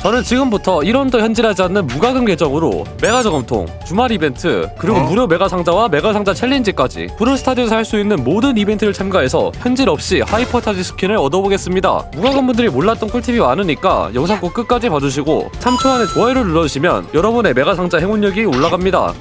저는 지금부터 1원도 현질하지 않는 무과금 계정으로 메가 저금통, 주말 이벤트, 그리고 어? 무료 메가 상자와 메가 상자 챌린지까지 브루스타즈에서 할 수 있는 모든 이벤트를 참가해서 현질 없이 하이퍼 타지 스킨을 얻어보겠습니다. 무과금 분들이 몰랐던 꿀팁이 많으니까 영상 꼭 끝까지 봐주시고 3초 안에 좋아요를 눌러주시면 여러분의 메가 상자 행운력이 올라갑니다.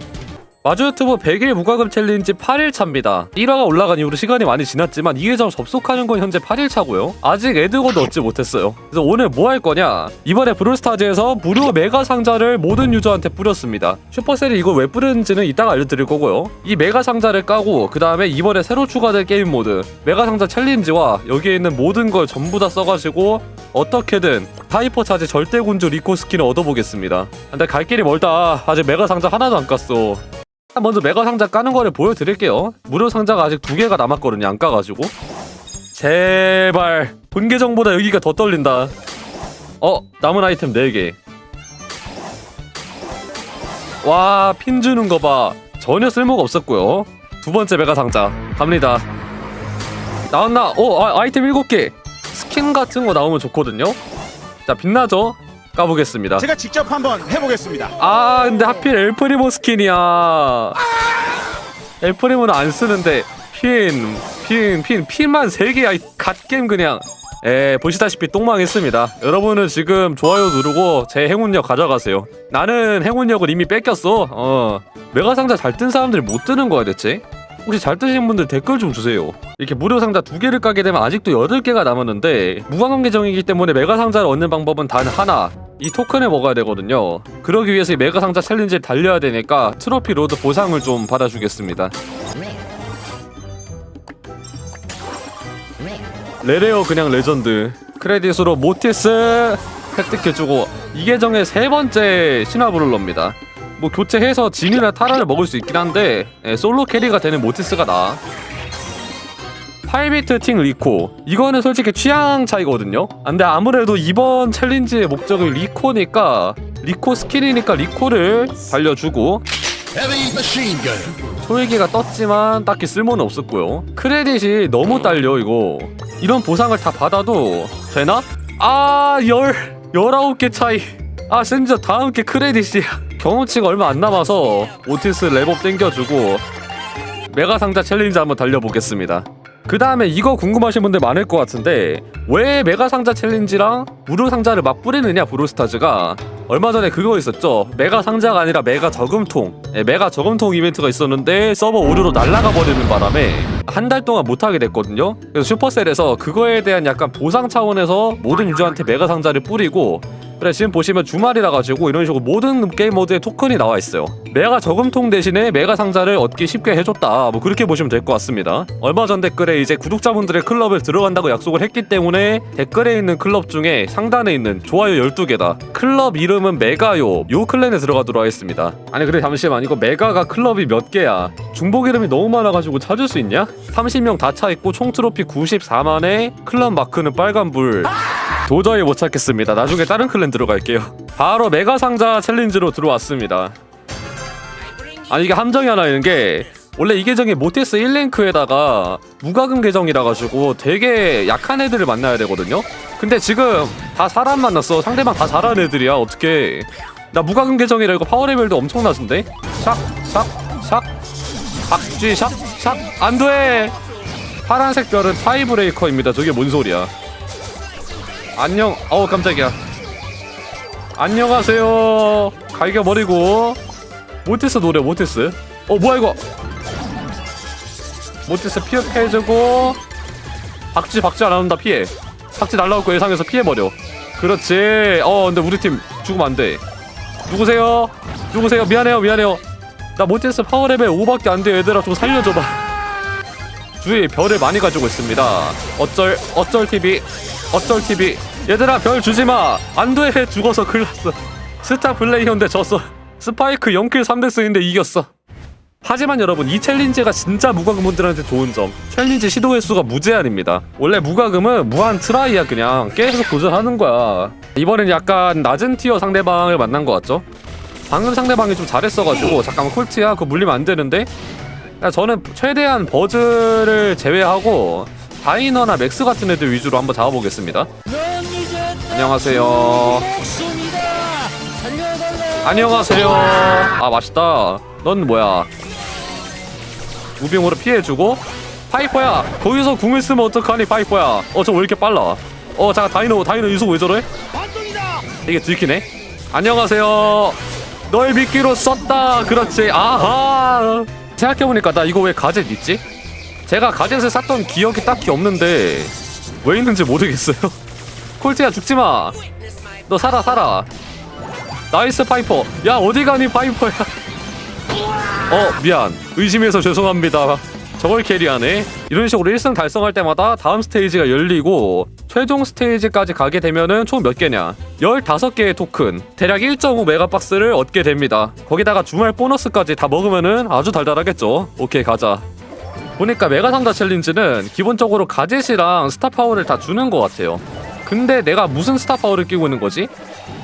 마주 유튜브 100일 무과금 챌린지 8일차입니다. 1화가 올라간 이후로 시간이 많이 지났지만 이 계정 접속하는 건 현재 8일차고요. 아직 에드워드 얻지 못했어요. 그래서 오늘 뭐 할 거냐? 이번에 브롤스타즈에서 무료 메가 상자를 모든 유저한테 뿌렸습니다. 슈퍼셀이 이걸 왜 뿌렸는지는 이따가 알려드릴 거고요. 이 메가 상자를 까고 그 다음에 이번에 새로 추가될 게임 모드 메가 상자 챌린지와 여기에 있는 모든 걸 전부 다 써가지고 어떻게든 하이퍼 차지 절대 군주 리코 스킨을 얻어보겠습니다. 근데 갈 길이 멀다. 아직 메가 상자 하나도 안 깠어. 먼저 메가 상자 까는 거를 보여드릴게요. 무료 상자가 아직 두 개가 남았거든요. 안 까가지고. 제발 본 계정보다 여기가 더 떨린다. 어 남은 아이템 4개. 와 핀 주는 거 봐. 전혀 쓸모가 없었고요. 두 번째 메가 상자 갑니다. 나왔나? 어 아, 아이템 7개. 스킨 같은 거 나오면 좋거든요. 자 빛나죠? 까보겠습니다. 제가 직접 한번 해보겠습니다. 아 근데 하필 엘프리모 스킨이야 엘프리모는 안 쓰는데 핀, 핀, 핀, 핀만 3개야 이 갓게임 그냥 에 보시다시피 똥망했습니다 여러분은 지금 좋아요 누르고 제 행운력 가져가세요 나는 행운력을 이미 뺏겼어 어 메가 상자 잘 뜬 사람들이 못 뜨는 거야 대체? 혹시 잘 뜨신 분들 댓글 좀 주세요. 이렇게 무료 상자 두 개를 까게 되면 아직도 8개가 남았는데 무관한 계정이기 때문에 메가 상자를 얻는 방법은 단 하나. 이 토큰을 먹어야 되거든요. 그러기 위해서 이 메가 상자 챌린지를 달려야 되니까 트로피 로드 보상을 좀 받아주겠습니다. 레레어 그냥 레전드. 크레딧으로 모티스 획득해주고 이 계정의 세 번째 신화브롤러입니다. 뭐 교체해서 진이나 타라를 먹을 수 있긴 한데 예, 솔로 캐리가 되는 모티스가 나. 8비트 팅 리코. 이거는 솔직히 취향 차이거든요. 아, 근데 아무래도 이번 챌린지의 목적이 리코니까 리코 스킨이니까 리코를 달려주고. 소일기가 떴지만 딱히 쓸모는 없었고요. 크레딧이 너무 딸려 이거. 이런 보상을 다 받아도 되나? 아 열, 19개 차이. 아 심지어 다음 게 크레딧이야. 경험치가 얼마 안 남아서 오티스 랩업 땡겨주고 메가 상자 챌린지 한번 달려보겠습니다 그 다음에 이거 궁금하신 분들 많을 것 같은데 왜 메가 상자 챌린지랑 무료 상자를 막 뿌리느냐 브로스타즈가. 얼마 전에 그거 있었죠? 메가 상자가 아니라 메가 저금통. 예, 메가 저금통 이벤트가 있었는데 서버 오류로 날라가 버리는 바람에 한 달 동안 못하게 됐거든요. 그래서 슈퍼셀에서 그거에 대한 약간 보상 차원에서 모든 유저한테 메가 상자를 뿌리고 그래 지금 보시면 주말이라 가지고 이런 식으로 모든 게임 모드에 토큰이 나와 있어요. 메가 저금통 대신에 메가 상자를 얻기 쉽게 해줬다. 뭐 그렇게 보시면 될 것 같습니다. 얼마 전 댓글에 이제 구독자분들의 클럽을 들어간다고 약속을 했기 때문에 댓글에 있는 클럽 중에 상단에 있는 좋아요 12개다. 클럽 이름은 메가요. 요 클랜에 들어가도록 하겠습니다. 아니 그래 잠시만 이거 메가가 클럽이 몇 개야? 중복 이름이 너무 많아가지고 찾을 수 있냐? 30명 다 차 있고 총 트로피 94만에 클럽 마크는 빨간불. 도저히 못 찾겠습니다. 나중에 다른 클랜 들어갈게요. 바로 메가 상자 챌린지로 들어왔습니다. 아니 이게 함정이 하나 있는 게 원래 이 계정이 모티스 1랭크에다가 무과금 계정이라 가지고 되게 약한 애들을 만나야 되거든요. 근데 지금 다 사람 만났어. 상대방 다 잘하는 애들이야. 어떻게? 나 무과금 계정이라 이거 파워 레벨도 엄청 낮은데? 샥, 샥, 샥, 박쥐, 샥, 샥. 안 돼! 파란색 별은 타이브레이커입니다. 저게 뭔 소리야? 안녕. 어우 깜짝이야. 안녕하세요. 갈겨버리고 모티스 노래 모티스. 어 뭐야 이거? 모티스 피해주고 박쥐 박쥐 안 나온다 피해. 박쥐 날라올 거 예상해서 피해버려. 그렇지. 어 근데 우리 팀 죽으면 안 돼. 누구세요? 누구세요? 미안해요 미안해요. 나 모티스 파워 레벨 5밖에 안 돼. 얘들아 좀 살려줘봐. 주위에 별을 많이 가지고 있습니다. 어쩔 어쩔 TV 어쩔 TV 얘들아 별 주지 마. 안돼 죽어서 큰일 났어. 스타 플레이어인데 졌어. 스파이크 0킬 3대스인데 이겼어. 하지만 여러분 이 챌린지가 진짜 무과금분들한테 좋은 점 챌린지 시도 횟수가 무제한입니다 원래 무과금은 무한 트라이야 그냥 계속 도전하는 거야 이번엔 약간 낮은 티어 상대방을 만난 것 같죠? 방금 상대방이 좀 잘했어가지고 잠깐만 콜트야 그거 물리면 안 되는데 야, 저는 최대한 버즈를 제외하고 다이너나 맥스 같은 애들 위주로 한번 잡아보겠습니다. 안녕하세요. 안녕하세요. 아 맛있다. 넌 뭐야? 무빙으로 피해주고? 파이퍼야! 거기서 궁을 쓰면 어떡하니 파이퍼야? 어 저 왜 이렇게 빨라? 어 잠깐 다이노 다이노 유속 왜 저래? 이게 들키네? 안녕하세요. 널 믿기로 썼다. 그렇지. 아하! 생각해보니까 나 이거 왜 가젯 있지? 제가 가젯을 샀던 기억이 딱히 없는데 왜 있는지 모르겠어요. 콜트야 죽지마. 너 살아 살아. 나이스 파이퍼. 야 어디 가니 파이퍼야? 어 미안. 의심해서 죄송합니다. 저걸 캐리하네. 이런 식으로 1승 달성할 때마다 다음 스테이지가 열리고 최종 스테이지까지 가게 되면은 총 몇 개냐? 15개의 토큰. 대략 1.5 메가박스를 얻게 됩니다. 거기다가 주말 보너스까지 다 먹으면은 아주 달달하겠죠. 오케이 가자 보니까 메가 상자 챌린지는 기본적으로 가젯이랑 스타파워를 다 주는 것 같아요. 근데 내가 무슨 스타파워를 끼고 있는 거지?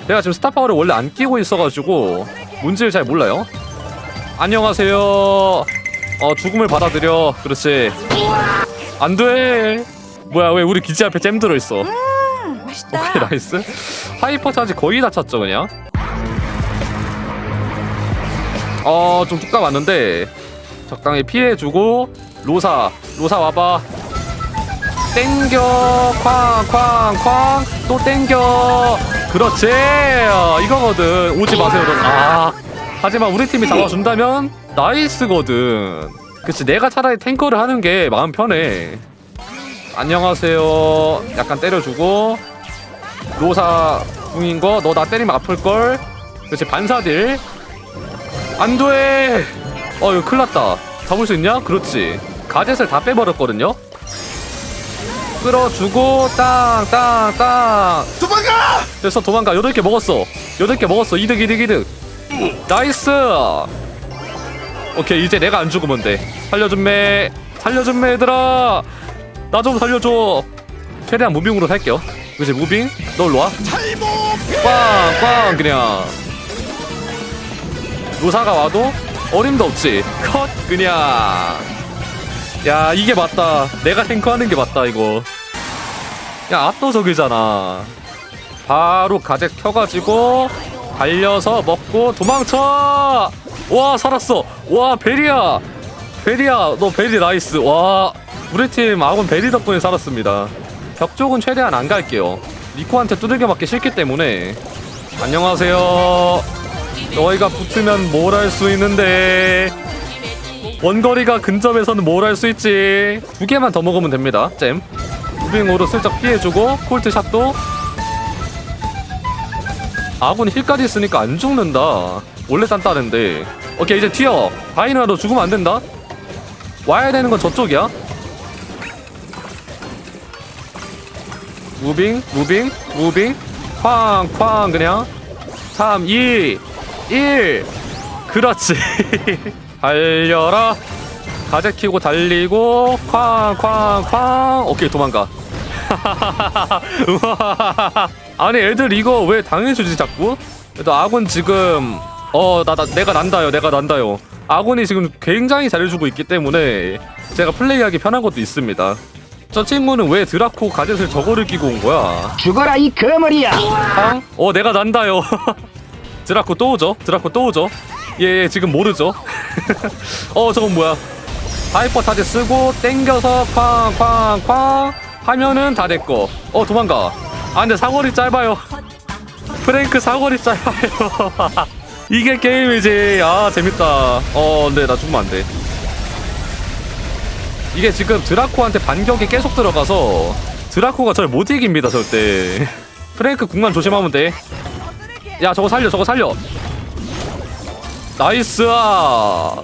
내가 지금 스타파워를 원래 안 끼고 있어가지고 뭔지를 잘 몰라요. 안녕하세요. 어 죽음을 받아들여. 그렇지. 안돼. 뭐야 왜 우리 기지 앞에 잼 들어있어? 오케이 나이스. 하이퍼 차지 거의 다 찼죠 그냥? 어좀 뚝딱 왔는데 적당히 피해주고 로사 로사 와봐. 땡겨 쾅쾅쾅 또 땡겨. 그렇지. 어, 이거거든. 오지 마세요 넌. 아 하지만 우리 팀이 잡아준다면 나이스거든. 그치 내가 차라리 탱커를 하는 게 마음 편해. 안녕하세요. 약간 때려주고. 로사 궁인 거 너 나 때리면 아플걸. 그렇지 반사딜. 안돼! 어 이거 큰일 났다. 잡을 수 있냐? 그렇지 가젯을 다 빼버렸거든요. 끌어주고 땅땅땅. 도망가! 됐어 도망가. 8개 먹었어. 8개 먹었어. 이득 이득 이득. 나이스! 오케이 이제 내가 안 죽으면 돼. 살려준매 살려준매 얘들아. 나 좀 살려줘. 최대한 무빙으로 살게요. 그치 무빙? 너 일로와! 빵빵 그냥. 노사가 와도 어림도 없지. 컷 그냥 야 이게 맞다. 내가 탱커하는 게 맞다 이거. 야 압도적이잖아. 바로 가젯 켜가지고 달려서 먹고 도망쳐! 와 살았어. 와 베리야. 베리야 너 베리 나이스. 와 우리 팀 아군 베리 덕분에 살았습니다. 벽 쪽은 최대한 안 갈게요. 니코한테 두들겨 맞기 싫기 때문에. 안녕하세요. 너희가 붙으면 뭘 할 수 있는데 원거리가 근접에서는 뭘 할 수 있지? 두 개만 더 먹으면 됩니다. 잼. 무빙으로 슬쩍 피해주고 콜트 샷도. 아군 힐까지 있으니까 안 죽는다. 원래 단단한데. 오케이 이제 튀어. 너 죽으면 안 된다. 와야 되는 건 저쪽이야. 무빙 무빙 무빙. 쾅쾅 그냥. 3 2 1 그렇지 달려라. 가재 키고 달리고 쾅쾅쾅. 오케이 도망가. 아니 애들 이거 왜 당해주지 자꾸? 그래도 아군 지금 어나 나 내가 난다요 내가 난다요. 아군이 지금 굉장히 잘해주고 있기 때문에 제가 플레이하기 편한 것도 있습니다. 저 친구는 왜 드라코 가젯을 저거를 끼고 온 거야? 죽어라 이 거머리야! 팡? 어 내가 난다요. 드라코 또 오죠? 드라코 또 오죠 얘, 얘 지금 모르죠. 어 저건 뭐야? 하이퍼 타지 쓰고 땡겨서 쾅쾅쾅 하면은 다 됐고. 어 도망가. 아 근데 사거리 짧아요. 프랭크 사거리 짧아요. 이게 게임이지. 아 재밌다. 어 근데 나 죽으면 안 돼. 이게 지금 드라코한테 반격이 계속 들어가서 드라코가 절 못 이깁니다 절대. 프랭크 궁만 조심하면 돼 야 저거 살려 저거 살려 나이스. 아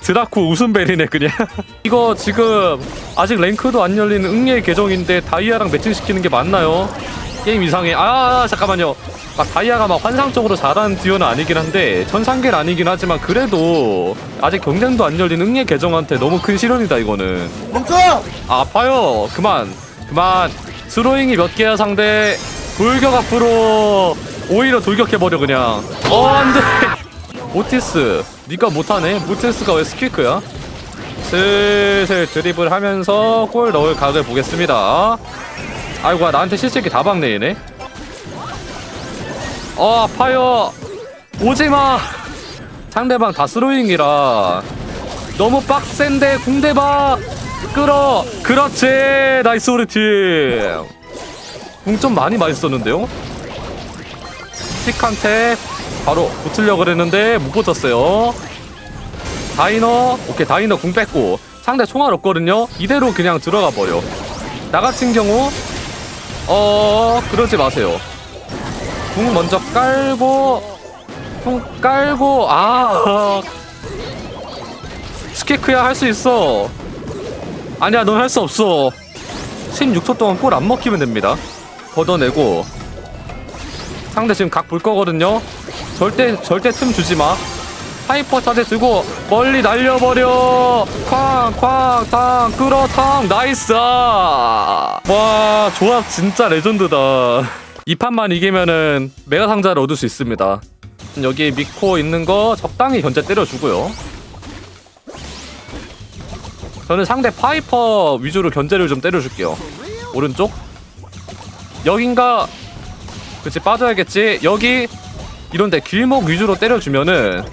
드라코 웃음벨이네 그냥. 이거 지금 아직 랭크도 안 열린 응예 계정인데 다이아랑 매칭시키는 게 맞나요? 게임 이상해. 아 잠깐만요. 아, 다이아가 막 환상적으로 잘하는 듀오는 아니긴 한데 천상계는 아니긴 하지만 그래도 아직 경쟁도 안 열린 응예 계정한테 너무 큰 시련이다 이거는. 멈춰! 아, 아파요. 그만 그만. 스로잉이 몇 개야 상대? 돌격 앞으로 오히려 돌격해버려 그냥. 어 안돼 모티스 니가 못하네. 모티스가 왜 스킬크야? 슬슬 드립을 하면서 골 넣을 각을 보겠습니다. 아이고 나한테 실책이 다 박네 얘네. 어 아파요. 오지마. 상대방 다 스로잉이라. 너무 빡센데 궁대봐. 끌어. 그렇지. 나이스 우리 팀궁 좀 많이 맛있었는데요? 스틱한테 바로 붙으려고 그랬는데 못 붙었어요. 다이너 오케이 다이너 궁 뺐고 상대 총알 없거든요. 이대로 그냥 들어가 버려. 나 같은 경우 어 그러지 마세요. 궁 먼저 깔고 궁 깔고 아 스케크야 할 수 있어. 아니야 넌 할 수 없어. 16초 동안 골 안 먹히면 됩니다. 걷어내고. 상대 지금 각 볼 거거든요 절대 절대 틈 주지 마. 하이퍼 차제 들고 멀리 날려버려. 쾅쾅탕 끌어 탕. 나이스! 와 조합 진짜 레전드다. 이 판만 이기면은 메가 상자를 얻을 수 있습니다. 여기 미코 있는 거 적당히 견제 때려주고요. 저는 상대 파이퍼 위주로 견제를 좀 때려줄게요. 오른쪽. 여긴가? 그치 빠져야겠지? 여기 이런데 길목 위주로 때려주면은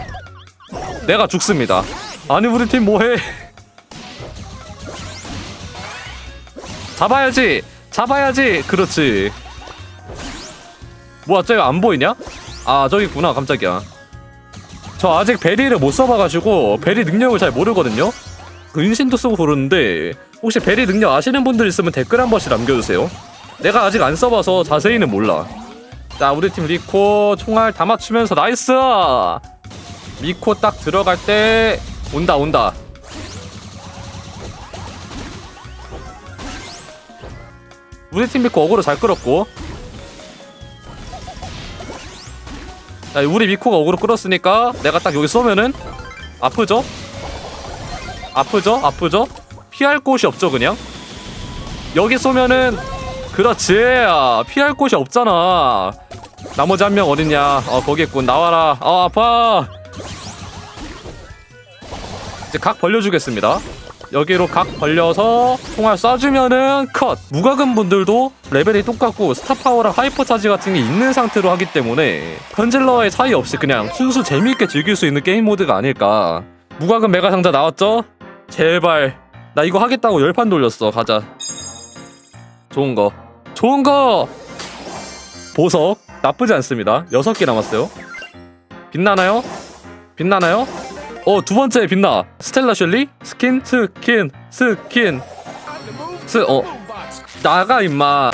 내가 죽습니다. 아니 우리 팀 뭐해? 잡아야지! 잡아야지! 그렇지. 뭐야 저기 안 보이냐? 아 저기 있구나. 깜짝이야. 저 아직 베리를 못 써봐가지고 베리 능력을 잘 모르거든요? 그 은신도 쓰고 그러는데 혹시 베리 능력 아시는 분들 있으면 댓글 한 번씩 남겨주세요. 내가 아직 안 써봐서 자세히는 몰라 자 우리 팀 리코 총알 다 맞추면서 나이스 미코 딱 들어갈 때 온다 온다 우리 팀 미코 어그로 잘 끌었고 자 우리 미코가 어그로 끌었으니까 내가 딱 여기 쏘면은 아프죠? 아프죠? 아프죠? 피할 곳이 없죠 그냥 여기 쏘면은 그렇지. 아, 피할 곳이 없잖아. 나머지 한 명 어딨냐? 어 거기 있군. 나와라. 아 아파. 이제 각 벌려주겠습니다. 여기로 각 벌려서 총알 쏴주면은 컷. 무과금 분들도 레벨이 똑같고 스타파워랑 하이퍼 차지 같은 게 있는 상태로 하기 때문에 현질러의 차이 없이 그냥 순수 재미있게 즐길 수 있는 게임 모드가 아닐까. 무과금 메가 상자 나왔죠? 제발. 나 이거 하겠다고 열판 돌렸어. 가자. 좋은 거 좋은 거! 보석 나쁘지 않습니다. 여섯 개 남았어요. 빛나나요? 빛나나요? 어 두 번째 빛나. 스텔라 셜리? 스킨 스킨 스킨. 스 어. 나가 임마